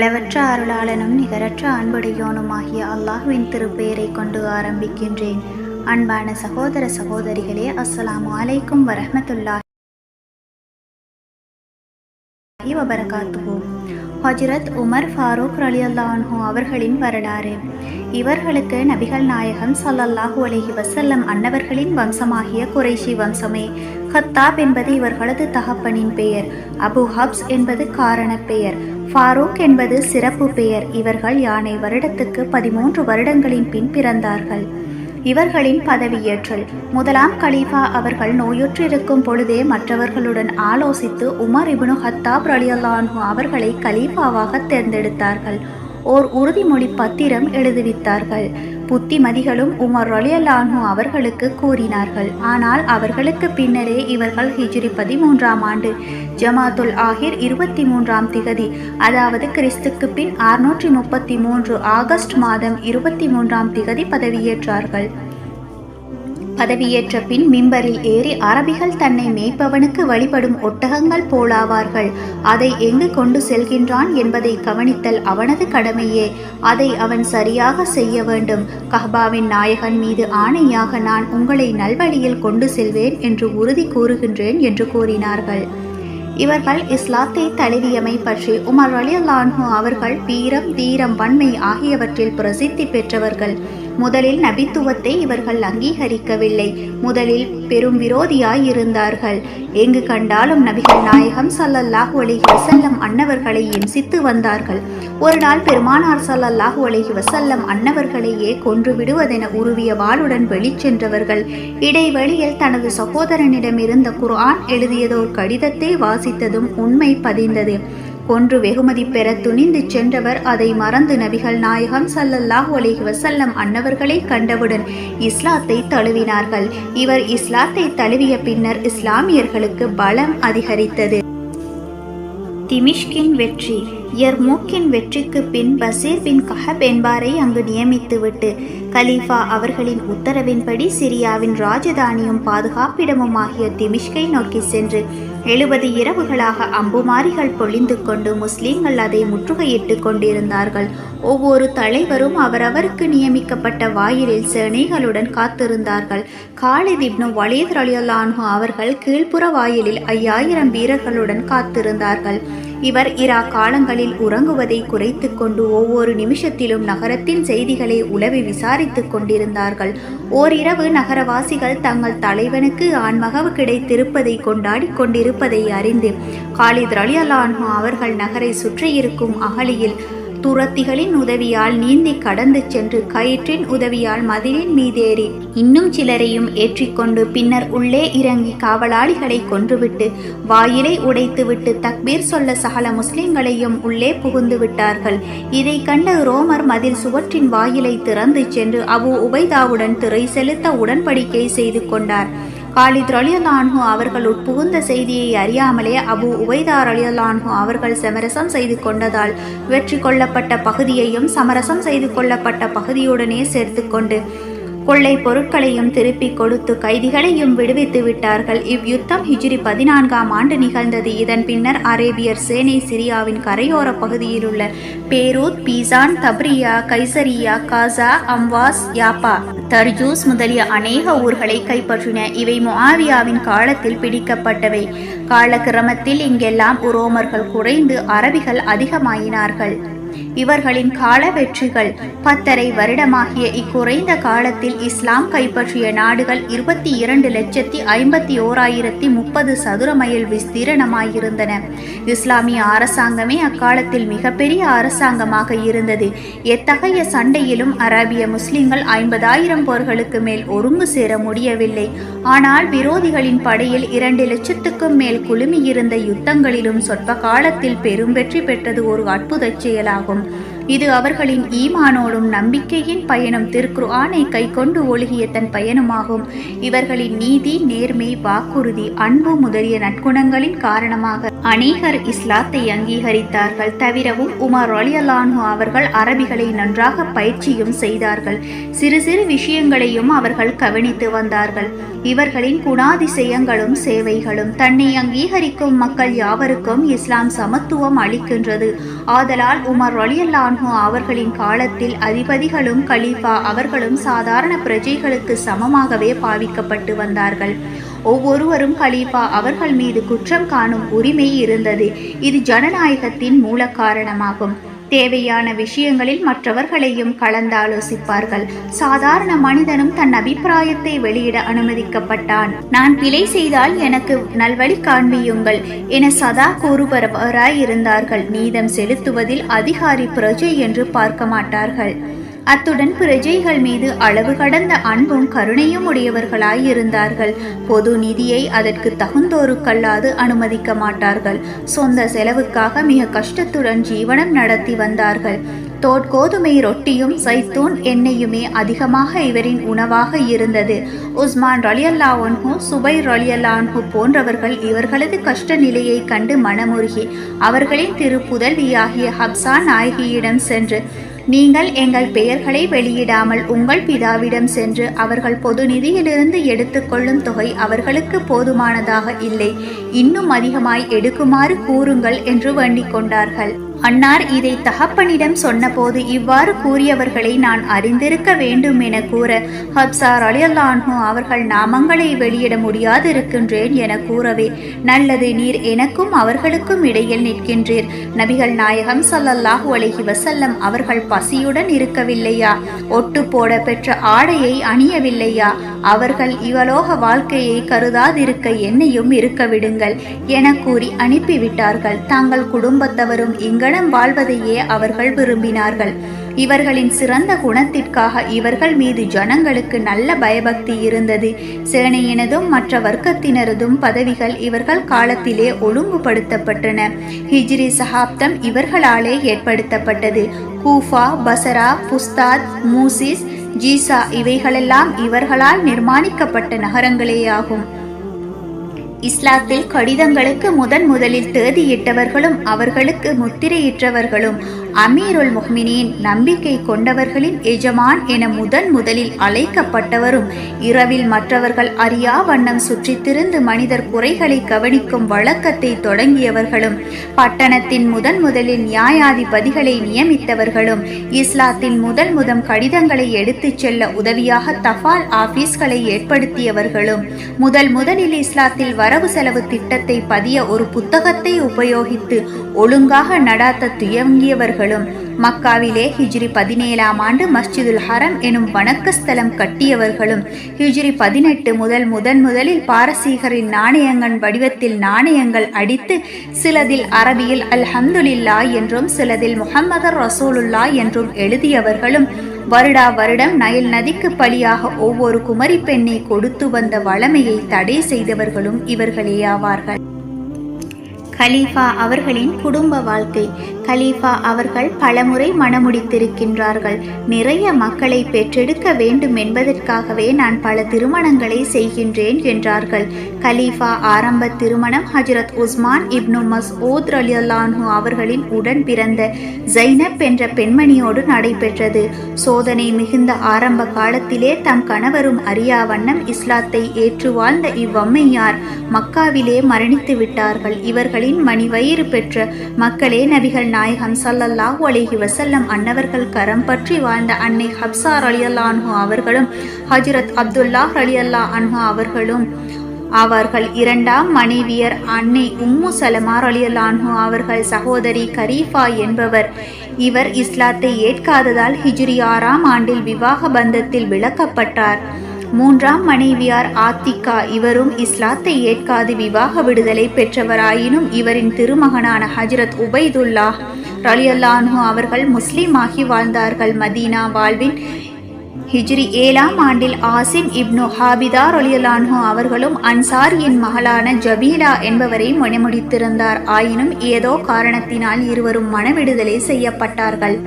அளவற்ற அருளாளனும் நிகரற்ற அன்புடையோனுமாகிய அல்லாஹுவின் திருப்பெயரை கொண்டு ஆரம்பிக்கின்றேன். அன்பான சகோதர சகோதரிகளே அஸ்லாம் வலைக்கும் வரஹ்மத்துல்லாஹி வபரகாத்துஹு. ஹஜரத் உமர் ஃபாரூக் அலி ரலியல்லாஹு அவர்களின் வரலாறு. இவர்களுக்கு நபிகள் நாயகம் சல்லல்லாஹூ அலஹி வசல்லம் அன்னவர்களின் வம்சமாகிய குறைஷி வம்சமே ஹத்தாப் என்பது இவர்களது தகப்பனின் பெயர். அபு ஹப்ஸ் என்பது காரணப் பெயர். ஃபாரூக் என்பது சிறப்பு பெயர். இவர்கள் யானை வருடத்துக்கு பதிமூன்று வருடங்களின் பின் பிறந்தார்கள். இவர்களின் பதவியேற்றல். முதலாம் கலீஃபா அவர்கள் நோயுற்றிருக்கும் பொழுதே மற்றவர்களுடன் ஆலோசித்து உமர் இபுனு ஹத்தாப் ரலியல்லான்ஹு அவர்களை கலீஃபாவாக தேர்ந்தெடுத்தார்கள். ஓர் உறுதிமொழி பத்திரம் எழுதுவித்தார்கள் புத்திமதிகளும் உமர் ரொலியல்லானு அவர்களுக்கு கூறினார்கள். ஆனால் அவர்களுக்கு பின்னரே இவர்கள் ஹிஜ்ரி பதிமூன்றாம் ஆண்டு ஜமாத்துல் ஆஹிர் இருபத்தி மூன்றாம் திகதி அதாவது கிறிஸ்துக்கு பின் அறுநூற்றி முப்பத்தி மூன்று ஆகஸ்ட் மாதம் இருபத்தி மூன்றாம் திகதி பதவியேற்றார்கள். பதவியேற்ற பின் மிம்பரில் ஏறி அரபிகள் தன்னை மேய்ப்பவனுக்கு வழிபடும் ஒட்டகங்கள் போலாவார்கள். அதை எங்கு கொண்டு செல்கின்றான் என்பதை கவனித்தல் அவனது கடமையே. அதை அவன் சரியாக செய்ய வேண்டும். கஹ்பாவின் நாயகன் மீது ஆணையாக நான் உங்களை நல்வழியில் கொண்டு செல்வேன் என்று உறுதி கூறுகின்றேன் என்று கூறினார்கள். இவர்கள் இஸ்லாத்தை தழுவியமை பற்றி உமர் அலியல்லான்ஹு அவர்கள் வீரம் தீரம் வன்மை ஆகியவற்றில் பிரசித்தி பெற்றவர்கள். முதலில் நபித்துவத்தை இவர்கள் அங்கீகரிக்கவில்லை. முதலில் பெரும் விரோதியாய் இருந்தார்கள் எங்கு கண்டாலும் நபிகள் நாயகம் சல்லல்லாஹு அலிஹி வசல்லம் அன்னவர்களை இம்சித்து வந்தார்கள். ஒரு நாள் பெருமானார் சல்லல்லாஹு அலிஹி வசல்லம் அன்னவர்களையே கொன்று விடுவதென உருவிய வாளுடன் வெளிச்சென்றவர்கள் இடைவெளியில் தனது சகோதரனிடம் இருந்த குர்ஆன் எழுதியதோர் கடிதத்தை வாசித்ததும் உண்மை பதிந்தது. ஒன்று வெகுமதி பெற துணிந்து சென்றவர் அதை மறந்து நபிகள் நாயகம் சல்லல்லாஹ் அலைஹி வசல்லம் அன்னவர்களை கண்டவுடன் இஸ்லாத்தை தழுவினார்கள். இவர் இஸ்லாத்தை தழுவிய பின்னர் இஸ்லாமியர்களுக்கு பலம் அதிகரித்தது. திமிஷ்கின் வெற்றி. எர்மோக்கின் வெற்றிக்கு பின் பசீர் பின் கஹப் என்பாரை அங்கு நியமித்துவிட்டு கலீஃபா அவர்களின் உத்தரவின்படி சிரியாவின் ராஜதானியும் பாதுகாப்பிடமும் ஆகிய திமிஷ்கை நோக்கி சென்று எழுபது இரவுகளாக அம்புமாரிகள் பொழிந்து கொண்டு முஸ்லீம்கள் அதை முற்றுகையிட்டு கொண்டிருந்தார்கள். ஒவ்வொரு தலைவரும் அவரவருக்கு நியமிக்கப்பட்ட வாயிலில் சேனைகளுடன் காத்திருந்தார்கள். காலித் இப்னு அவர்கள் கீழ்ப்புற வாயிலில் ஐயாயிரம் வீரர்களுடன் காத்திருந்தார்கள். இவர் இரா காலங்களில் உறங்குவதை குறைத்து கொண்டு ஒவ்வொரு நிமிஷத்திலும் நகரத்தின் செய்திகளை உளவி விசாரித்துக் கொண்டிருந்தார்கள். ஓரிரவு நகரவாசிகள் தங்கள் தலைவனுக்கு ஆண்மகவு கிடைத்திருப்பதை கொண்டாடி கொண்டிருப்பதை அறிந்து காலித் ரலியலான்ஹா அவர்கள் நகரை சுற்றியிருக்கும் அகலியில் துரத்திகளின் உதவியால் நீந்தி கடந்து சென்று கயிற்றின் உதவியால் மதிலின் மீதேறி இன்னும் சிலரையும் ஏற்றிக்கொண்டு பின்னர் உள்ளே இறங்கி காவலாளிகளை கொன்றுவிட்டு வாயிலை உடைத்துவிட்டு தக்பீர் சொல்ல சகல முஸ்லிம்களையும் உள்ளே புகுந்து விட்டார்கள். இதை கண்ட ரோமர் மதில் சுவற்றின் வாயிலை திறந்து சென்று அபு உபைதாவுடன் திரை செலுத்த உடன்படிக்கை செய்து கொண்டார். காலித் ரலியுல்லான்ஹு அவர்கள் உட்புகுந்த செய்தியை அறியாமலே அபு உபைதா ரலியுல்லான்ஹு அவர்கள் சமரசம் செய்து கொண்டதால் வெற்றி கொள்ளப்பட்ட பகுதியையும் சமரசம் செய்து கொள்ளப்பட்ட பகுதியுடனே சேர்த்து கொண்டு கொள்ளை பொருட்களையும் திருப்பி கொடுத்து கைதிகளையும் விடுவித்து விட்டார்கள். இவ்யுத்தம் ஹிஜ்ரி பதினான்காம் ஆண்டு நிகழ்ந்தது. இதன் பின்னர் அரேபியர் சேனை சிரியாவின் கரையோர பகுதியில் உள்ள பேரூத் பீசான் தப்ரியா கைசரியா காசா அம்வாஸ் யாப்பா தர்ஜூஸ் முதலிய அநேக ஊர்களை கைப்பற்றின. இவை முஆவியாவின் காலத்தில் பிடிக்கப்பட்டவை. காலக்கிரமத்தில் இங்கெல்லாம் உரோமர்கள் குறைந்து அரபிகள் அதிகமாயினார்கள். இவர்களின் கால வெற்றிகள். பத்தரை வருடமாகிய இக்குறைந்த காலத்தில் இஸ்லாம் கைப்பற்றிய நாடுகள் இருபத்தி இரண்டு லட்சத்தி ஐம்பத்தி ஓராயிரத்தி முப்பது சதுர மைல் விஸ்தீரணமாயிருந்தன. இஸ்லாமிய அரசாங்கமே அக்காலத்தில் மிகப்பெரிய அரசாங்கமாக இருந்தது. எத்தகைய சண்டையிலும் அராபிய முஸ்லிம்கள் ஐம்பதாயிரம் போர்களுக்கு மேல் ஒருங்கு சேர முடியவில்லை. ஆனால் விரோதிகளின் படையில் இரண்டு லட்சத்துக்கும் மேல் குழுமியிருந்த யுத்தங்களிலும் சொற்ப காலத்தில் பெரும் வெற்றி பெற்றது ஒரு அற்புதச் செயலாகும். இது அவர்களின் ஈமானோடும் நம்பிக்கையின் பயணம் திருக்குர்ஆனை கை கொண்டு ஒழுகிய தன் பயணமாகும். இவர்களின் நீதி நேர்மை வாக்குறுதி அன்பு முதலிய நற்குணங்களின் காரணமாக அநேகர் இஸ்லாத்தை அங்கீகரித்தார்கள். தவிரவும் உமர் அலியலானு அவர்கள் அரபிகளை நன்றாக பயிற்சியும் செய்தார்கள். சிறு சிறு விஷயங்களையும் அவர்கள் கவனித்து வந்தார்கள். இவர்களின் குணாதிசயங்களும் சேவைகளும் தன்னை அங்கீகரிக்கும் மக்கள் யாவருக்கும் இஸ்லாம் சமத்துவம் அளிக்கின்றது. ஆதலால் உமர் அலியல்லான்ஹு அவர்களின் காலத்தில் அதிபதிகளும் கலீஃபா அவர்களும் சாதாரண பிரஜைகளுக்கு சமமாகவே பாவிக்கப்பட்டு வந்தார்கள். ஒவ்வொருவரும் கலீஃபா அவர்கள் மீது குற்றம் காணும் உரிமை இருந்தது. இது ஜனநாயகத்தின் மூல காரணமாகும். தேவையான விஷயங்களில் மற்றவர்களையும் கலந்தாலோசிப்பார்கள். சாதாரண மனிதனும் தன் அபிப்பிராயத்தை வெளியிட அனுமதிக்கப்பட்டான். நான் பிழை செய்தால் எனக்கு நல்வழி காண்பியுங்கள் என சதா கூறுபவராய் இருந்தார்கள் நீதம் செலுத்துவதில் அதிகாரி பிரஜை என்று பார்க்க மாட்டார்கள். அத்துடன் பிரஜைகள் மீது அளவு கடந்த அன்பும் கருணையும் உடையவர்களாய் இருந்தார்கள் பொது நிதியை அதற்கு தகுந்தோருக்கல்லாது அனுமதிக்க மாட்டார்கள். சொந்த செலவுக்காக மிக கஷ்டத்துடன் ஜீவனம் நடத்தி வந்தார்கள். தோட்கோதுமை ரொட்டியும் சைத்தூன் எண்ணெயுமே அதிகமாக இவரின் உணவாக இருந்தது. உஸ்மான் ரலியல்லான்ஹு சுபை ரலியல்லான்ஹு போன்றவர்கள் இவர்களது கஷ்ட நிலையை கண்டு மனமுருகி அவர்களின் திரு புதல்வியாகிய ஹப்சா நாயகியிடம் சென்று நீங்கள் எங்கள் பெயர்களை வெளியிடாமல் உங்கள் பிதாவிடம் சென்று அவர்கள் பொது நிதியிலிருந்து எடுத்துக்கொள்ளும் தொகை அவர்களுக்கு போதுமானதாக இல்லை. இன்னும் அதிகமாய் எடுக்குமாறு கூறுங்கள் என்று வேண்டிக் கொண்டார்கள். அன்னார் இதை தகப்பனிடம் சொன்னபோது இவ்வாறு கூறியவர்களை நான் அறிந்திருக்க வேண்டும் என கூற ஹப்சார் அலியல்லான்ஹு அவர்கள் நாமங்களை வெளியிட முடியாதிருக்கின்றேன் என கூறவே நல்லது நீர் எனக்கும் அவர்களுக்கும் இடையில் நிற்கின்றீர். நபிகள் நாயகம் சல்லல்லாஹு அலஹி வசல்லம் அவர்கள் பசியுடன் இருக்கவில்லையா? ஒட்டு போட பெற்ற ஆடையை அணியவில்லையா? அவர்கள் இவலோக வாழ்க்கையை கருதாதிருக்க என்னையும் இருக்க விடுங்கள் என கூறி அனுப்பிவிட்டார்கள். தாங்கள் குடும்பத்தவரும் இங்கனம் வாழ்வதையே அவர்கள் விரும்பினார்கள். இவர்களின் சிறந்த குணத்திற்காக இவர்கள் மீது ஜனங்களுக்கு நல்ல பயபக்தி இருந்தது. சேனையினதும் மற்ற வர்க்கத்தினரதும் பதவிகள் இவர்கள் காலத்திலே ஒழுங்குபடுத்தப்பட்டன. ஹிஜ்ரி சகாப்தம் இவர்களாலே ஏற்படுத்தப்பட்டது. கூஃபா பசரா புஸ்தாத் மூசிஸ் ஜீசா இவைகளெல்லாம் இவர்களால் நிர்மாணிக்கப்பட்ட நகரங்களேயாகும். இஸ்லாத்தில் கடிதங்களுக்கு முதன் முதலில் தேதியிட்டவர்களும் அவர்களுக்கு முத்திரையிட்டவர்களும் அமீருல் முஹ்மினின் நம்பிக்கை கொண்டவர்களின் எஜமான் என முதன் முதலில் அழைக்கப்பட்டவரும் இரவில் மற்றவர்கள் அறியா வண்ணம் சுற்றித்திருந்து மனிதர் குறைகளை கவனிக்கும் வழக்கத்தை தொடங்கியவர்களும் பட்டணத்தின் முதன் முதலில் நியாயாதிபதிகளை நியமித்தவர்களும் இஸ்லாத்தின் முதல் முதம் கடிதங்களை எடுத்துச் செல்ல உதவியாக தபால் ஆபீஸ்களை ஏற்படுத்தியவர்களும் முதல் முதலில் இஸ்லாத்தில் வரவு செலவு திட்டத்தை பதிய ஒரு புத்தகத்தை உபயோகித்து ஒழுங்காக நடாத்த துயங்கியவர்களும் மக்காவிலே ஹிஜ்ரி பதினேழாம் ஆண்டு மஸ்ஜிதுல் ஹரம் எனும் வணக்கஸ்தலம் கட்டியவர்களும் ஹிஜ்ரி பதினெட்டு முதல் முதன் முதலில் பாரசீகரின் நாணயங்கள் வடிவத்தில் நாணயங்கள் அடித்து சிலதில் அரபியில் அல்ஹம்துலில்லா என்றும் சிலதில் முஹம்மதர் ரசூலுல்லா என்றும் எழுதியவர்களும் வருடா வருடம் நயல் நதிக்கு பலியாக ஒவ்வொரு குமரி பெண்ணை கொடுத்து வந்த வளமையை தடை செய்தவர்களும் இவர்களேயாவார்கள். கலீஃபா அவர்களின் குடும்ப வாழ்க்கை கலீஃபா அவர்கள் பலமுறை மணமுடித்திருக்கின்றார்கள் நிறைய மக்களை பெற்றெடுக்க வேண்டும் என்பதற்காகவே நான் பல திருமணங்களை செய்கின்றேன் என்றார்கள். கலீஃபா ஆரம்ப திருமணம் ஹஜரத் உஸ்மான் இப்னு மஸ்ஊத் ரலியல்லான்ஹு அவர்களின் உடன் பிறந்த ஜைனப் என்ற பெண்மணியோடு நடைபெற்றது. சோதனை மிகுந்த ஆரம்ப காலத்திலே தம் கணவரும் அறியா வண்ணம் இஸ்லாத்தை ஏற்று வாழ்ந்த இவ்வம்மையார் மக்காவிலே மரணித்து விட்டார்கள் இவர்களின் மணிவயிறு பெற்ற மக்களே நபிகள் நாயகம் ஸல்லல்லாஹு அலிஹி வசல்லம் அன்னவர்கள் கரம் பற்றி வாழ்ந்த அன்னை ஹப்சா ரலியல்லாஹு அவர்களும் ஹஜ்ரத் அலி அல்லா அன்ஹு அவர்களும் அவர்கள் இரண்டாம் மனைவியர் அன்னை உம்மு சலமா ரலியல்லான்ஹு அவர்கள் சகோதரி கரீஃபா என்பவர். இவர் இஸ்லாத்தை ஏற்காததால் ஹிஜ்ரி ஆறாம் ஆண்டில் விவாக பந்தத்தில் விளக்கப்பட்டார். மூன்றாம் மனைவியார் ஆத்திகா. இவரும் இஸ்லாத்தை ஏற்காது விவாக விடுதலை பெற்றவராயினும் இவரின் திருமகனான ஹஜ்ரத் உபைதுல்லா ரலியல்லான்ஹு அவர்கள் முஸ்லீமாகி வாழ்ந்தார்கள் மதீனா வாழ்வின் ஹிஜ்ரி ஏழாம் ஆண்டில் ஆசிம் இப்னு ஹாபிதா ரலியலான்ஹு அவர்களும் அன்சாரியின் மகளான ஜபீலா என்பவரை மணிமுடித்திருந்தார். ஆயினும் ஏதோ காரணத்தினால் இருவரும் மனவிடுதலை செய்யப்பட்டார்கள்.